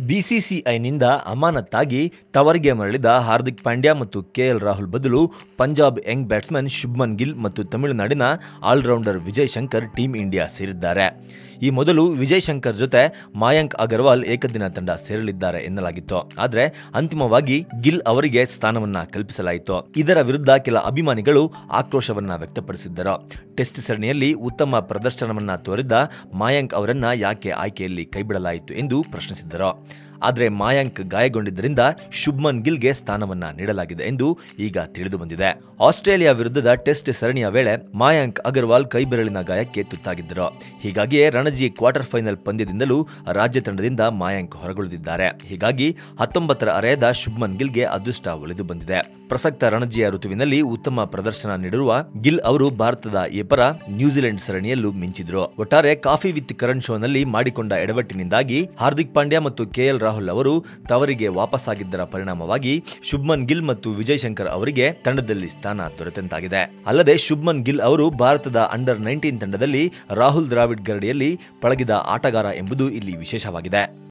ಬಿಸಿಸಿಐನಿಂದ ಅಮಾನತ್ತಾಗಿ ತವರಿಗೆ ಮರಳಿದ ಹಾರ್ದಿಕ್ ಪಾಂಡ್ಯ ಮತ್ತು ಕೆಎಲ್ ರಾಹುಲ್ ಬದಲು ಪಂಜಾಬ್ ಯಂಗ್ ಬ್ಯಾಟ್ಸ್ಮನ್ ಶುಭ್ಮನ್ ಗಿಲ್ ಮತ್ತು ತಮಿಳುನಾಡಿನ allrounder Vijay Shankar team India ಸೇರಿದ್ದಾರೆ. ಈ ಮೊದಲು ವಿಜಯ್ ಶಂಕರ್ ಜೊತೆ ಮಾಯಾಂಕ್ ಅಗರ್ವಾಲ್ ಏಕದಿನ ತಂಡ ಸೇರಲಿದ್ದಾರೆ ಎನ್ನಲಾಗಿತ್ತು. ಆದರೆ ಅಂತಿಮವಾಗಿ ಗಿಲ್ ಅವರಿಗೆ ಸ್ಥಾನವನ್ನ ಕಲ್ಪಿಸಲಾಯಿತು. ಇದರ ವಿರುದ್ಧ ಕೆಲ ಅಭಿಮಾನಿಗಳು ಆಕ್ರೋಶವನ್ನ ವ್ಯಕ್ತಪಡಿಸಿದ್ದರು. ಟೆಸ್ಟ್ ಸರಣಿಯಲ್ಲಿ ಉತ್ತಮ ಪ್ರದರ್ಶನವನ್ನ ತೋರಿದ್ದ ಮಾಯಾಂಕ್ ಅವರನ್ನ ಯಾಕೆ ಆಯ್ಕೆಯಲ್ಲಿ ಕೈಬಿಡಲಾಯಿತು ಎಂದು ಪ್ರಶ್ನಿಸಿದ್ದರು. ಆದರೆ ಮಾಯಾಂಕ್ ಗಾಯಗೊಂಡಿದ್ದರಿಂದ ಶುಭ್ಮನ್ ಗಿಲ್ಗೆ ಸ್ಥಾನವನ್ನ ನೀಡಲಾಗಿದೆ ಎಂದು ಈಗ ತಿಳಿದು ಬಂದಿದೆ. ಆಸ್ಟ್ರೇಲಿಯಾ ವಿರುದ್ಧದ ಟೆಸ್ಟ್ ಸರಣಿಯ ವೇಳೆ ಮಾಯಾಂಕ್ ಅಗರ್ವಾಲ್ ಕೈಬೆರಳಿನ ಗಾಯಕ್ಕೆ ತುತ್ತಾಗಿದ್ದರು. ಹೀಗಾಗಿಯೇ ರಣಜಿ ಕ್ವಾರ್ಟರ್ ಫೈನಲ್ ಪಂದ್ಯದಿಂದಲೂ ರಾಜ್ಯ ತಂಡದಿಂದ ಮಾಯಾಂಕ್ ಹೊರಗುಳಿದಿದ್ದಾರೆ. ಹೀಗಾಗಿ ಹತ್ತೊಂಬತ್ತರ ಅರೆಯದ ಶುಭ್ಮನ್ ಗಿಲ್ಗೆ ಅದೃಷ್ಟ ಒಲಿದು ಬಂದಿದೆ. ಪ್ರಸಕ್ತ ರಣಜಿಯ ಋತುವಿನಲ್ಲಿ ಉತ್ತಮ ಪ್ರದರ್ಶನ ನೀಡಿರುವ ಗಿಲ್ ಅವರು ಭಾರತದ ಎಪರ ನ್ಯೂಜಿಲೆಂಡ್ ಸರಣಿಯಲ್ಲೂ ಮಿಂಚಿದ್ರು. ಒಟ್ಟಾರೆ ಕಾಫಿ ವಿತ್ ಕರಣ್ ಶೋನಲ್ಲಿ ಮಾಡಿಕೊಂಡ ಎಡವಟ್ಟಿನಿಂದಾಗಿ ಹಾರ್ದಿಕ್ ಪಾಂಡ್ಯ ಮತ್ತು ಕೆಎಲ್ ರಾಹುಲ್ ಅವರು ತವರಿಗೆ ವಾಪಸ್ಸಾಗಿದ್ದರ ಪರಿಣಾಮವಾಗಿ ಶುಭ್ಮನ್ ಗಿಲ್ ಮತ್ತು ವಿಜಯ್ ಶಂಕರ್ ಅವರಿಗೆ ತಂಡದಲ್ಲಿ ಸ್ಥಾನ ದೊರೆತಂತಾಗಿದೆ. ಅಲ್ಲದೆ ಶುಭ್ಮನ್ ಗಿಲ್ ಅವರು ಭಾರತದ ಅಂಡರ್ ನೈನ್ಟೀನ್ ತಂಡದಲ್ಲಿ ರಾಹುಲ್ ದ್ರಾವಿಡ್ ಗರಡಿಯಲ್ಲಿ ಪಳಗಿದ ಆಟಗಾರ ಎಂಬುದು ಇಲ್ಲಿ ವಿಶೇಷವಾಗಿದೆ.